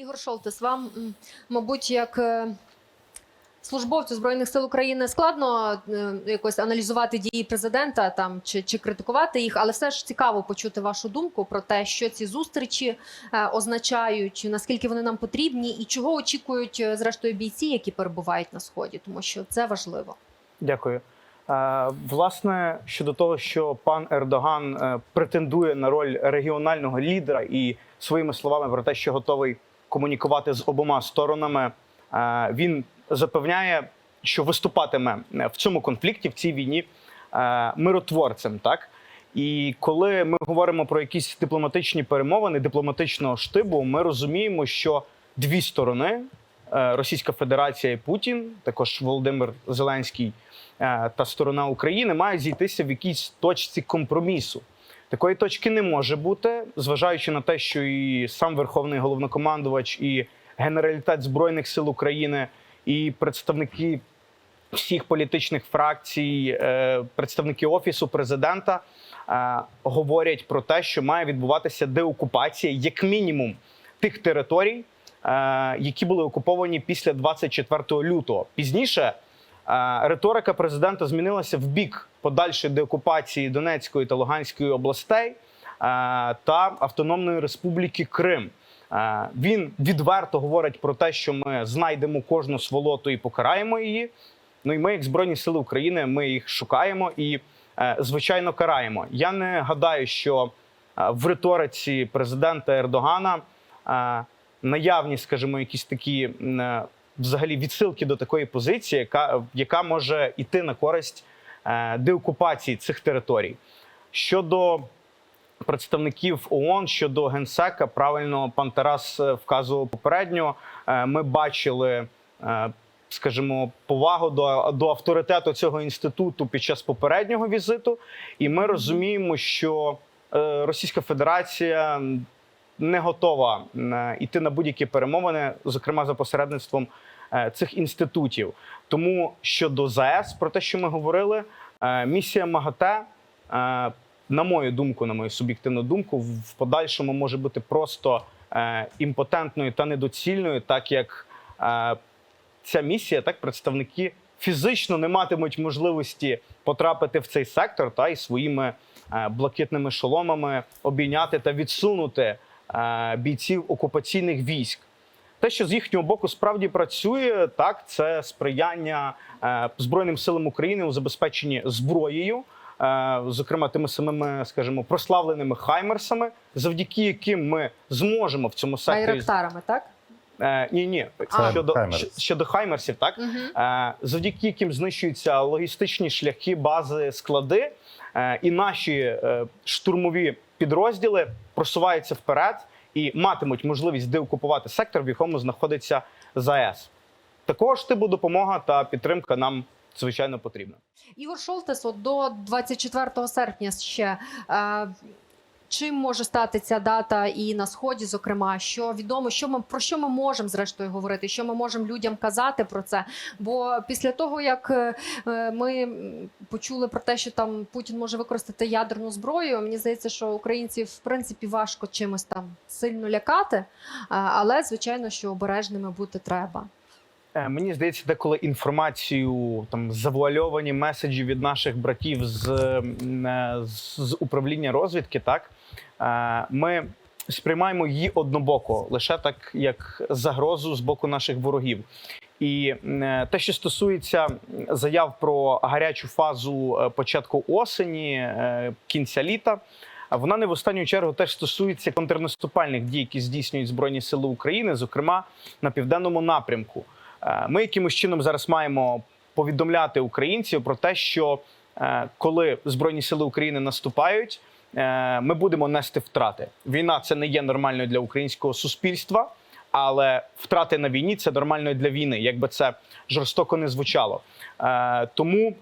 Ігор Шолтес, вам, мабуть, як е, службовцю Збройних сил України складно е, якось аналізувати дії президента там чи, чи критикувати їх, але все ж цікаво почути вашу думку про те, що ці зустрічі е, означають, наскільки вони нам потрібні, і чого очікують зрештою бійці, які перебувають на сході, тому що це важливо. Дякую. Власне, щодо того, що пан Ердоган претендує на роль регіонального лідера і своїми словами про те, що готовий комунікувати з обома сторонами, е, він запевняє, що виступатиме в цьому конфлікті, в цій війні е, миротворцем. Так і коли ми говоримо про якісь дипломатичні перемовини, дипломатичного штибу, ми розуміємо, що дві сторони е, Російська Федерація і Путін, також Володимир Зеленський та сторона України мають зійтися в якійсь точці компромісу. Такої точки не може бути, зважаючи на те, що і сам Верховний головнокомандувач, і Генералітет Збройних сил України, і представники всіх політичних фракцій, е, представники офісу президента е, говорять про те, що має відбуватися деокупація, як мінімум, тих територій, е, які були окуповані після 24 лютого. Пізніше риторика президента змінилася в бік подальшої деокупації Донецької та Луганської областей та Автономної Республіки Крим. Він відверто говорить про те, що ми знайдемо кожну сволоту і покараємо її. Ну і ми, як Збройні Сили України, ми їх шукаємо і, е, звичайно, караємо. Я не гадаю, що е, в риториці президента Ердогана е, наявні, скажімо, якісь такі взагалі відсилки до такої позиції, яка, яка може йти на користь е, деокупації цих територій. Щодо представників ООН щодо генсека, правильно пан Тарас е, вказував попередньо. е, Ми бачили, е, скажімо, повагу до, до авторитету цього інституту під час попереднього візиту, і ми розуміємо, що е, Російська Федерація не готова е, йти на будь-які перемовини, зокрема за посередництвом е, цих інститутів. Тому щодо ЗАЕС, про те, що ми говорили, е, місія МАГАТЕ, е, на мою думку, на мою суб'єктивну думку, в подальшому може бути просто е, імпотентною та недоцільною, так як е, ця місія, так представники фізично не матимуть можливості потрапити в цей сектор та й своїми е, блакитними шоломами обійняти та відсунути е, бійців окупаційних військ. Те, що з їхнього боку справді працює, так це сприяння е, Збройним силам України у забезпеченні зброєю, е, зокрема тими самими, скажімо, прославленими хаймерсами, завдяки яким ми зможемо в цьому секторі Байрактарами, так? Е, ні, ні, Це щодо Хаймерс. щодо хаймерсів, так Угу. е, завдяки яким знищуються логістичні шляхи, бази, склади, е, і наші е, штурмові підрозділи просуваються вперед і матимуть можливість деокупувати сектор, в якому знаходиться ЗАЕС. Також типу допомога та підтримка нам звичайно потрібна. Ігор Шолтес, от до 24 серпня ще. Е, Чим може стати ця дата і на сході, зокрема, що відомо, що ми про що ми можемо зрештою говорити, що ми можемо людям казати про це? Бо після того як е, е, ми почули про те, що там Путін може використати ядерну зброю, мені здається, що українців в принципі важко чимось там сильно лякати, е, але звичайно, що обережними бути треба. Мені здається, деколи інформацію там завуальовані меседжі від наших братів з, з, управління розвідки, так ми сприймаємо її однобоко, лише так як загрозу з боку наших ворогів. І е, те, що стосується заяв про гарячу фазу е, початку осені, е, кінця літа. Вона не в останню чергу теж стосується контрнаступальних дій, які здійснюють збройні сили України, зокрема на південному напрямку. Е, Ми якимось чином зараз маємо повідомляти українців про те, що е, коли збройні сили України наступають, е, ми будемо нести втрати. Війна це не є нормальною для українського суспільства, але втрати на війні це нормально для війни, якби це жорстоко не звучало. Е, Тому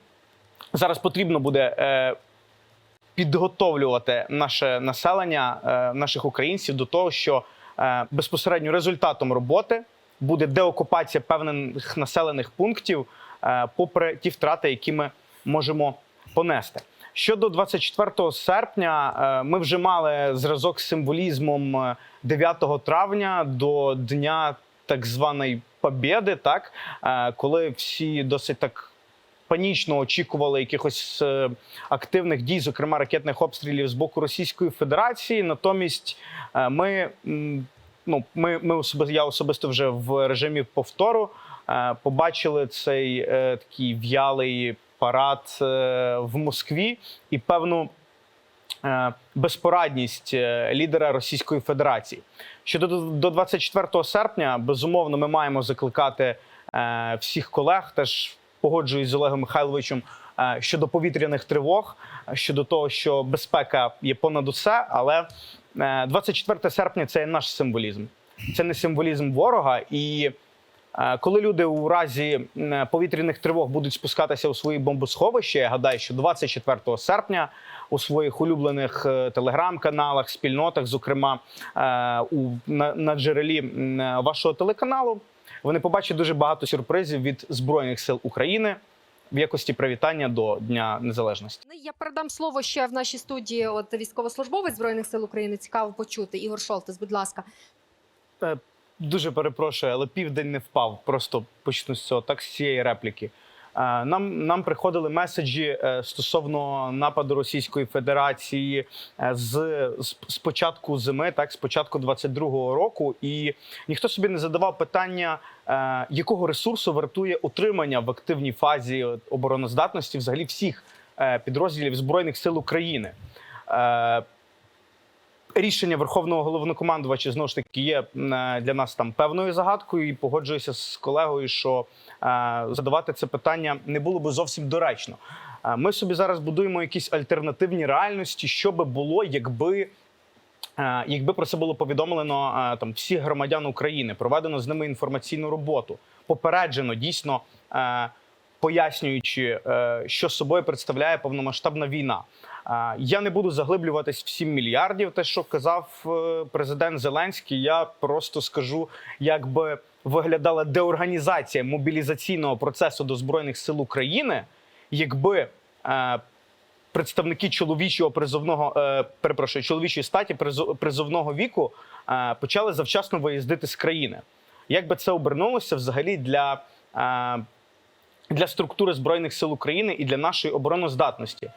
зараз потрібно буде. е, Підготовлювати наше населення, е, наших українців до того, що е, безпосередньо результатом роботи буде деокупація певних населених пунктів, е, попри ті втрати, які ми можемо понести. Щодо 24 серпня, е, ми вже мали зразок з символізмом е, 9 травня до дня так званої Побєди, так е, коли всі досить так панічно очікували якихось е, активних дій, зокрема ракетних обстрілів з боку Російської Федерації. Натомість е, ми, ну, ми, ми особисто, я особисто вже в режимі повтору е, побачили цей е, такий в'ялий парад е, в Москві і певну е, безпорадність е, лідера Російської Федерації. Щодо до- до 24 серпня, безумовно, ми маємо закликати всіх колег. Теж погоджуюсь з Олегом Михайловичем щодо повітряних тривог, щодо того, що безпека є понад усе. Але е, 24 серпня це є наш символізм. Це не символізм ворога. І коли люди у разі повітряних тривог будуть спускатися у свої бомбосховища, я гадаю, що 24 серпня у своїх улюблених е, телеграм-каналах, спільнотах, зокрема е, у на, на джерелі е, вашого телеканалу, вони побачать дуже багато сюрпризів від збройних сил України в якості привітання до Дня Незалежності. Ну, Я передам слово ще в нашій студії. От військовослужбовець збройних сил України цікаво почути. Ігор Шолтес, будь ласка. Дуже перепрошую, але південь не впав. Просто почну з цього, так з цієї репліки. Е, Нам, нам приходили меседжі е, стосовно нападу Російської Федерації е, з, з, початку зими, так з початку 22-го року, і ніхто собі не задавав питання, якого ресурсу вартує утримання в активній фазі обороноздатності взагалі всіх підрозділів збройних сил України. Рішення верховного головнокомандувача знову ж таки є е, для нас там певною загадкою, і погоджуюся з колегою, що е, задавати це питання не було би зовсім доречно. Е, Ми собі зараз будуємо якісь альтернативні реальності, що би було, якби. Якби про це було повідомлено там всіх громадян України, проведено з ними інформаційну роботу, попереджено дійсно пояснюючи, що собою представляє повномасштабна війна. Я не буду заглиблюватись в 7 мільярдів. Те, що казав е, президент Зеленський, я просто скажу, як би виглядала деорганізація мобілізаційного процесу до збройних сил України, якби е, представники чоловічого призовного е, перепрошую, чоловічої статі призовного віку почали завчасно виїздити з країни. Як би це обернулося взагалі для, для структури збройних сил України і для нашої обороноздатності?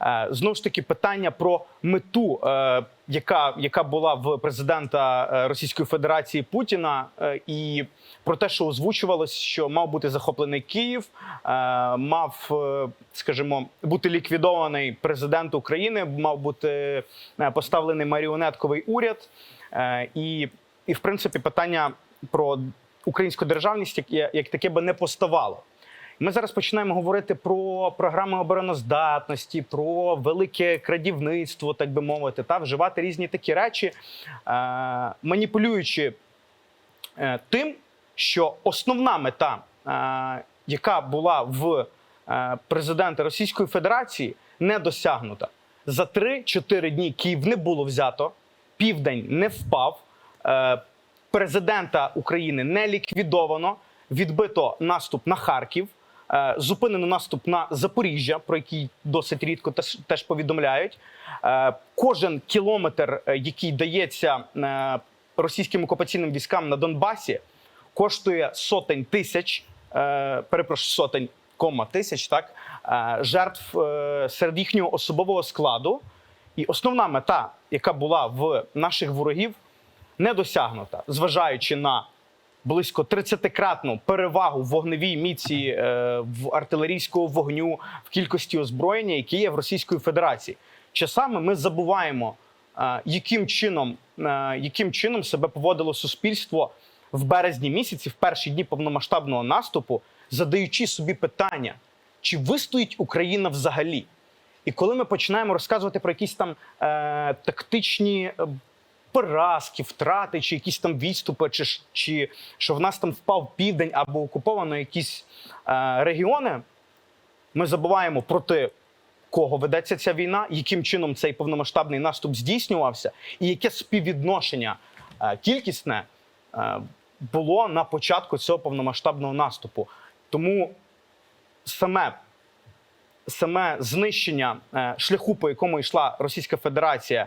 Е, Знову ж таки, питання про мету, е, яка, яка була в президента е, Російської Федерації Путіна, і про те, що озвучувалось, що мав бути захоплений Київ, мав, скажімо, бути ліквідований президент України, мав бути поставлений маріонетковий уряд, і, і в принципі, питання про українську державність як, як таке би не поставало. Ми зараз починаємо говорити про програми обороноздатності, про велике крадівництво, так би мовити, та вживати різні такі речі, е, маніпулюючи е, тим, що основна мета, е, яка була в президента Російської Федерації, не досягнута. За 3-4 дні Київ не було взято, південь не впав. Президента України не ліквідовано, відбито наступ на Харків, зупинено наступ на Запоріжжя, про який досить рідко теж, повідомляють. Е, Кожен кілометр, е, який дається е, російським окупаційним військам на Донбасі, коштує сотень тисяч, е, перепрошую, сотень кома тисяч, так е, жертв е, серед їхнього особового складу. І основна мета, яка була в наших ворогів, не досягнута, зважаючи на близько 30-кратну перевагу в вогневій міці е, в артилерійського вогню в кількості озброєння, які є в Російської Федерації. Часами ми забуваємо, е, яким чином, е, яким чином себе поводило суспільство в березні місяці, в перші дні повномасштабного наступу, задаючи собі питання, чи вистоїть Україна взагалі? І коли ми починаємо розказувати про якісь там е, тактичні поразки, втрати, чи якісь там відступи, чи, чи що в нас там впав південь або окуповано якісь е, регіони, ми забуваємо проти кого ведеться ця війна, яким чином цей повномасштабний наступ здійснювався, і яке співвідношення е, кількісне е, було на початку цього повномасштабного наступу. Тому саме саме знищення е, шляху, по якому йшла Російська Федерація,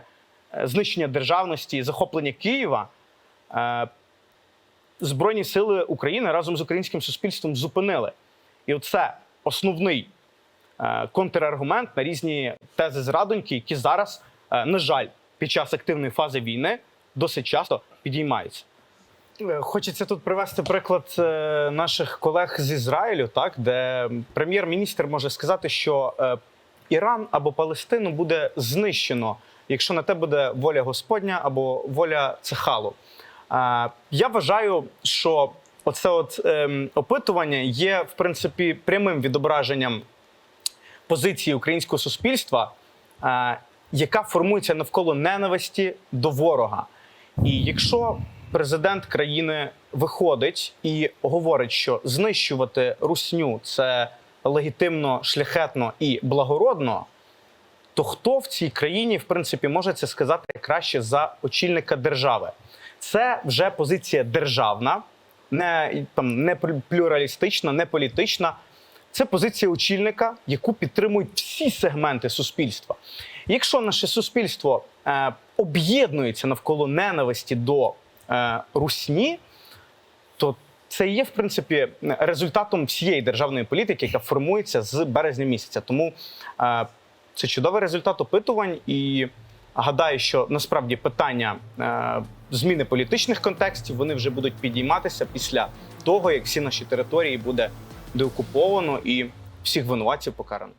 знищення державності, захоплення Києва, е, Збройні сили України разом з українським суспільством зупинили. І оце основний е, контраргумент на різні тези зрадоньки, які зараз, е, на жаль, під час активної фази війни досить часто підіймаються. Е, Хочеться тут привести приклад е, наших колег з Ізраїлю, так де прем'єр-міністр може сказати, що е, Іран або Палестину буде знищено, якщо на те буде воля Господня або воля Цехалу. Е, Я вважаю, що оце от ем, опитування є в принципі прямим відображенням позиції українського суспільства, е, яка формується навколо ненависті до ворога. І якщо президент країни виходить і говорить, що знищувати русню це легітимно, шляхетно і благородно, то хто в цій країні, в принципі, може це сказати краще за очільника держави? Це вже позиція державна, не там не плюралістична, не політична. Це позиція очільника, яку підтримують всі сегменти суспільства. Якщо наше суспільство е, об'єднується навколо ненависті до е, русні, це є в принципі результатом всієї державної політики, яка формується з березня місяця. Тому е, це чудовий результат опитувань, і гадаю, що насправді питання е, зміни політичних контекстів вони вже будуть підійматися після того, як всі наші території буде деокуповано і всіх винуватців покарано.